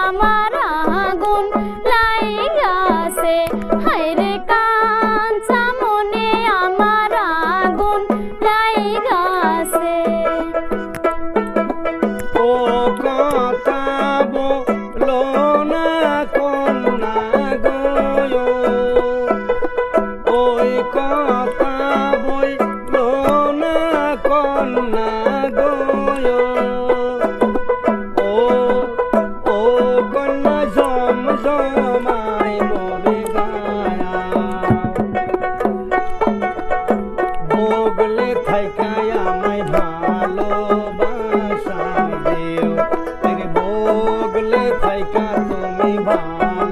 আমার আগুন লাই গাছে কাঞ্চা মনে আমার আগুন ও কথা কথা না কন্যা তোমায় বগলে থাইকায় আমায় ভালোবাসা দেও। থাইকা তুমি ভালো